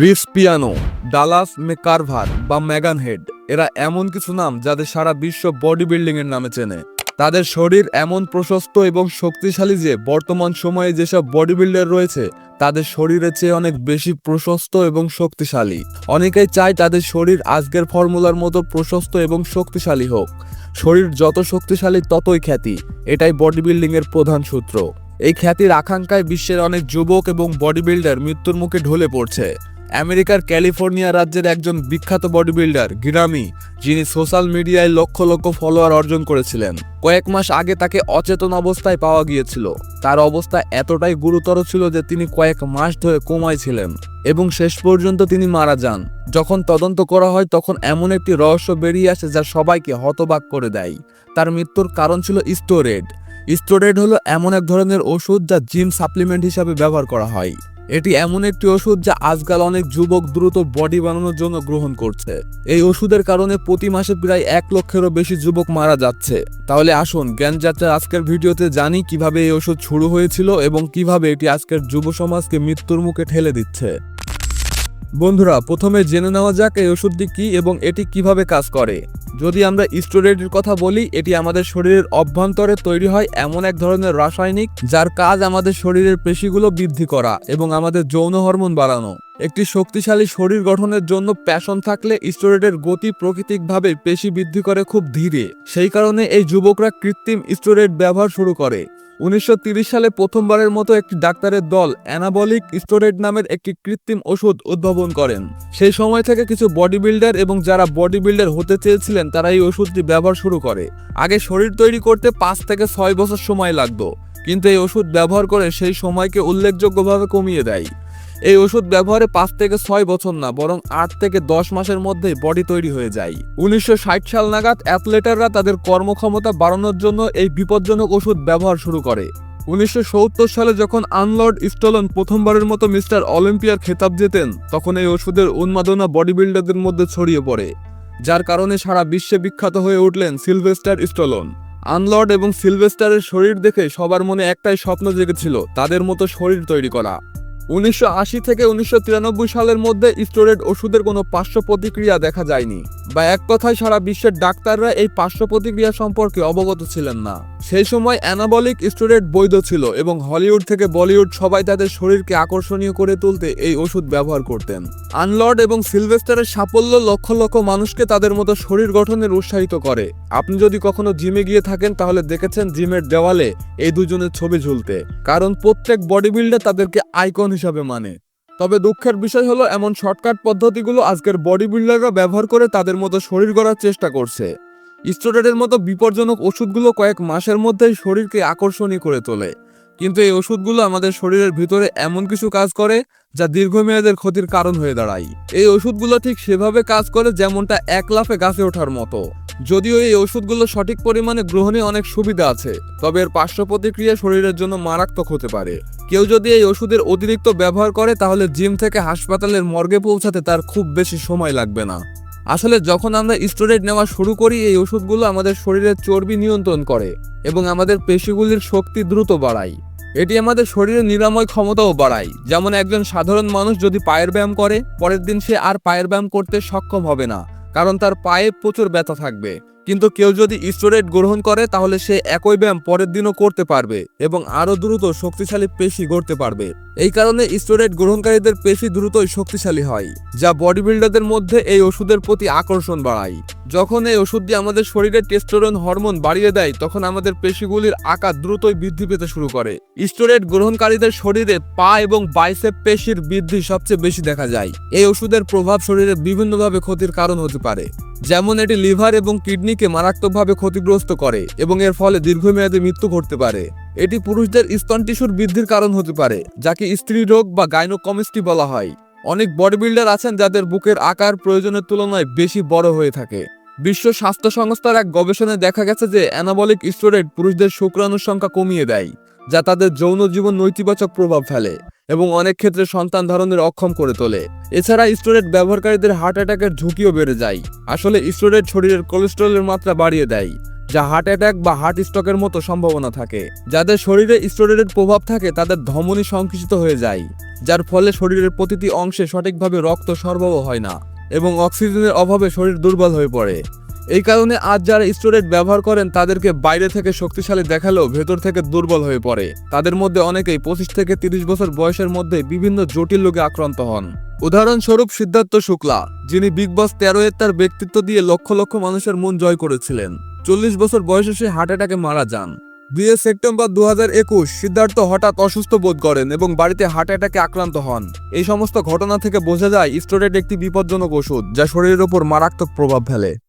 রিস piano Dallas মেকারভার বা Magen head, এরা এমন কিছু নাম যাদের সারা বিশ্ব বডি বিল্ডিং এর নামে চেনে। তাদের শরীর এমন প্রশস্ত এবং শক্তিশালী যে বর্তমান সময়ে যেসব বডি বিল্ডার রয়েছে, তাদের শরীরের চেয়ে অনেক বেশি প্রশস্ত এবং শক্তিশালী। অনেকেই চায় তাদের শরীর আজকের ফর্মুলার মতো প্রশস্ত এবং শক্তিশালী হোক। শরীর যত শক্তিশালী ততই খ্যাতি, এটাই বডি বিল্ডিং এর প্রধান সূত্র। এই খ্যাতির আকাঙ্ক্ষায় বিশ্বের অনেক যুবক এবং বডি বিল্ডার মৃত্যুর মুখে ঢলে পড়ছে। আমেরিকার ক্যালিফোর্নিয়া রাজ্যের একজন বিখ্যাত বডি বিল্ডার গিরামি যিনি সোশ্যাল মিডিয়ায় লক্ষ লক্ষ ফলোয়ার অর্জন করেছিলেন। কয়েক মাস আগে তাকে অচেতন অবস্থায় পাওয়া গিয়েছিল। তার অবস্থা এতটাই গুরুতর ছিল যে তিনি কয়েক মাস ধরে কোমায় ছিলেন এবং শেষ পর্যন্ত তিনি মারা যান। যখন তদন্ত করা হয়, তখন এমন একটি রহস্য বেরিয়ে আসে যা সবাইকে হতবাক করে দেয়। তার মৃত্যুর কারণ ছিল স্টোরেড। স্টোরেড হলো এমন এক ধরনের ওষুধ যা জিম সাপ্লিমেন্ট হিসাবে ব্যবহার করা হয়। এটি এমন একটি ওষুধ যা আজকাল অনেক যুবক দ্রুত বডি বানানোর জন্য গ্রহণ করছে। এই ওষুধের কারণে প্রতি মাসে প্রায় এক লক্ষেরও বেশি যুবক মারা যাচ্ছে। তাহলে আসুন জ্ঞান যাত্রার আজকের ভিডিওতে জানি কীভাবে এই ওষুধ শুরু হয়েছিল এবং কীভাবে এটি আজকের যুব সমাজকে মৃত্যুর মুখে ঠেলে দিচ্ছে। বন্ধুরা, প্রথমে জেনে নেওয়া যাক এই ওষুধটি কী এবং এটি কীভাবে কাজ করে। যদি আমরা স্টোরেডের কথা বলি, এটি আমাদের শরীরের অভ্যন্তরে তৈরি হয় এমন এক ধরনের রাসায়নিক, যার কাজ আমাদের শরীরের পেশিগুলো বৃদ্ধি করা এবং আমাদের যৌন হরমোন বাড়ানো। একটি শক্তিশালী শরীর গঠনের জন্য প্যাশন থাকলে স্টোরেডের গতি প্রাকৃতিকভাবে পেশি বৃদ্ধি করে খুব ধীরে। সেই কারণে এই যুবকরা কৃত্রিম স্টোরেড ব্যবহার শুরু করে। উনিশশো সালে প্রথমবারের মতো একটি ডাক্তারের দল অ্যানাবলিক স্টোরেড নামের একটি কৃত্রিম ওষুধ উদ্ভাবন করেন। সেই সময় থেকে কিছু বডি বিল্ডার এবং যারা বডি বিল্ডার হতে চেয়েছিলেন, তারা এই ওষুধটি ব্যবহার শুরু করে। আগে শরীর তৈরি করতে পাঁচ থেকে ছয় বছর সময় লাগত, কিন্তু এই ওষুধ ব্যবহার করে সেই সময়কে উল্লেখযোগ্যভাবে কমিয়ে দেয়। এই ওষুধ ব্যবহারে পাঁচ থেকে ছয় বছর না, বরং আট থেকে দশ মাসের মধ্যে বডি তৈরি হয়ে যায়। উনিশশো ষাট সাল নাগাদ অ্যাথলেটাররা তাদের কর্মক্ষমতা বাড়ানোর জন্য এই বিপজ্জনক ওষুধ ব্যবহার শুরু করে। উনিশশো সত্তর সালে যখন আনলর্ড স্টলন প্রথমবারের মতো মিস্টার অলিম্পিয়ার খেতাব জেতেন, তখন এই ওষুধের উন্মাদনা বডি বিল্ডারদের মধ্যে ছড়িয়ে পড়ে, যার কারণে সারা বিশ্বে বিখ্যাত হয়ে উঠলেন সিলভেস্টার স্টলন। আনলর্ড এবং সিলভেস্টারের শরীর দেখে সবার মনে একটাই স্বপ্ন জেগেছিল, তাদের মতো শরীর তৈরি করা। উনিশশো থেকে উনিশশো তিরানব্বই সালের মধ্যে স্টোরেড ওষুধের কোনো পার্শ্ব প্রতিক্রিয়া দেখা যায়নি। বা এক কথায় সারা বিশ্বের ডাক্তাররা এই পার্শ্ব প্রতিক্রিয়া সম্পর্কে অবগত ছিলেন না। সেই সময় অ্যানাবলিক স্টোরেড বৈধ ছিল এবং হলিউড থেকে বলিউড সবাই তাদের শরীরকে আকর্ষণীয় করে তুলতে এই ওষুধ ব্যবহার করতেন। আনলর্ড এবং সিলভেস্টারের সাফল্য লক্ষ লক্ষ মানুষকে তাদের মতো শরীর গঠনের উৎসাহিত করে। আপনি যদি কখনো জিমে গিয়ে থাকেন, তাহলে দেখেছেন জিমের দেওয়ালে এই দুজনের ছবি ঝুলতে। কারণ প্রত্যেক বডি বিল্ডার তাদেরকে আইকন হিসাবে মানে। তবে দুঃখের বিষয় হলো, এমন শর্টকাট পদ্ধতিগুলো আজকের বডি বিল্ডাররা ব্যবহার করে তাদের মতো শরীর গড়ার চেষ্টা করছে। স্টোরেডের মতো বিপজ্জনক ওষুধগুলো কয়েক মাসের মধ্যেই শরীরকে আকর্ষণীয় করে তোলে। কিন্তু এই ওষুধগুলো আমাদের শরীরের ভিতরে এমন কিছু কাজ করে, যা দীর্ঘমেয়াদের ক্ষতির কারণ হয়ে দাঁড়ায়। এই ওষুধগুলো ঠিক সেভাবে কাজ করে, যেমনটা এক লাফে গাছে ওঠার মতো। যদিও এই ওষুধগুলো সঠিক পরিমাণে গ্রহণে অনেক সুবিধা আছে, তবে এর পার্শ্ব প্রতিক্রিয়া শরীরের জন্য মারাত্মক হতে পারে। কেউ যদি এই ওষুধের অতিরিক্ত ব্যবহার করে, তাহলে জিম থেকে হাসপাতালের মর্গে পৌঁছাতে তার খুব বেশি সময় লাগবে না। আসলে যখন আমরা স্টোরেড নেওয়া শুরু করি, এই ওষুধগুলো আমাদের শরীরের চর্বি নিয়ন্ত্রণ করে এবং আমাদের পেশিগুলির শক্তি দ্রুত বাড়ায়। এটি আমাদের শরীরের নিরাময় ক্ষমতাও বাড়ায়। যেমন একজন সাধারণ মানুষ যদি পায়ের ব্যায়াম করে, পরের দিন সে আর পায়ের ব্যায়াম করতে সক্ষম হবে না। কারণ তার পায়ে প্রচুর ব্যথা থাকবে। কিন্তু কেউ যদি স্টোরেড গ্রহণ করে, তাহলে সে একই ব্যায়াম পরের দিনও করতে পারবে এবং আরও দ্রুত শক্তিশালী পেশি গড়তে পারবে। এই কারণে স্টোরেড গ্রহণকারীদের পেশি দ্রুতই শক্তিশালী হয়, যা বডি বিল্ডারদের মধ্যে এই ওষুধের প্রতি আকর্ষণ বাড়ায়। যখন এই ওষুধটি আমাদের শরীরে টেস্টোরন হরমোন বাড়িয়ে দেয়, তখন আমাদের পেশিগুলির আকার দ্রুতই বৃদ্ধি পেতে শুরু করে। স্টোরেড গ্রহণকারীদের শরীরে পা এবং বাইসেপ পেশির বৃদ্ধি সবচেয়ে বেশি দেখা যায়। এই ওষুধের প্রভাব শরীরে বিভিন্নভাবে ক্ষতির কারণ হতে পারে। যেমন এটি লিভার এবং কিডনিকে মারাত্মকভাবে ক্ষতিগ্রস্ত করে এবং এর ফলে দীর্ঘমেয়াদী মৃত্যু ঘটতে পারে। এটি পুরুষদের স্তন টিস্যুর বৃদ্ধির কারণ হতে পারে, যাকে স্ত্রী রোগ বা গাইনোকমিস্ট্রি বলা হয়। অনেক বডি বিল্ডার আছেন যাদের বুকের আকার প্রয়োজনের তুলনায় বেশি বড় হয়ে থাকে। বিশ্ব স্বাস্থ্য সংস্থার এক গবেষণায় দেখা গেছে যে অ্যানাবলিক স্টোরেড পুরুষদের শুক্রাণুর সংখ্যা কমিয়ে দেয়, যা তাদের যৌন জীবন নৈতিবাচক প্রভাব ফেলে। এবং অনেক ক্ষেত্রে সন্তান ধারণের অক্ষম করে তোলে। এছাড়া স্টোরেড ব্যবহারকারীদের হার্ট অ্যাটাকের ঝুঁকিও বেড়ে যায়। আসলে স্টোরেড শরীরের কোলেস্টেরলের মাত্রা বাড়িয়ে দেয়, যা হার্ট অ্যাটাক বা হার্ট স্ট্রোকের মতো সম্ভাবনা থাকে। যাদের শরীরে স্টেরয়েডের প্রভাব থাকে, তাদের ধমনী সংকুচিত হয়ে যায়, যার ফলে শরীরের প্রতিটি অংশে সঠিকভাবে রক্ত সরবরাহ হয় না এবং অক্সিজেনের অভাবে শরীর দুর্বল হয়ে পড়ে। এই কারণে আজ যারা স্টেরয়েড ব্যবহার করেন, তাদেরকে বাইরে থেকে শক্তিশালী দেখালেও ভেতর থেকে দুর্বল হয়ে পড়ে। তাদের মধ্যে অনেকেই পঁচিশ থেকে তিরিশ বছর বয়সের মধ্যে বিভিন্ন জটিল রোগে আক্রান্ত হন। উদাহরণস্বরূপ সিদ্ধার্থ শুক্লা, যিনি বিগ বস তেরো এর তার ব্যক্তিত্ব দিয়ে লক্ষ লক্ষ মানুষের মন জয় করেছিলেন। চল্লিশ বছর বয়সে সে হার্ট অ্যাটাকে মারা যান। দুই সেপ্টেম্বর দু হাজার একুশ সিদ্ধার্থ হঠাৎ অসুস্থ বোধ করেন এবং বাড়িতে হার্ট অ্যাটাকে আক্রান্ত হন। এই সমস্ত ঘটনা থেকে বোঝা যায় স্টোরেট একটি বিপজ্জনক ওষুধ, যা শরীরের ওপর মারাত্মক প্রভাব ফেলে।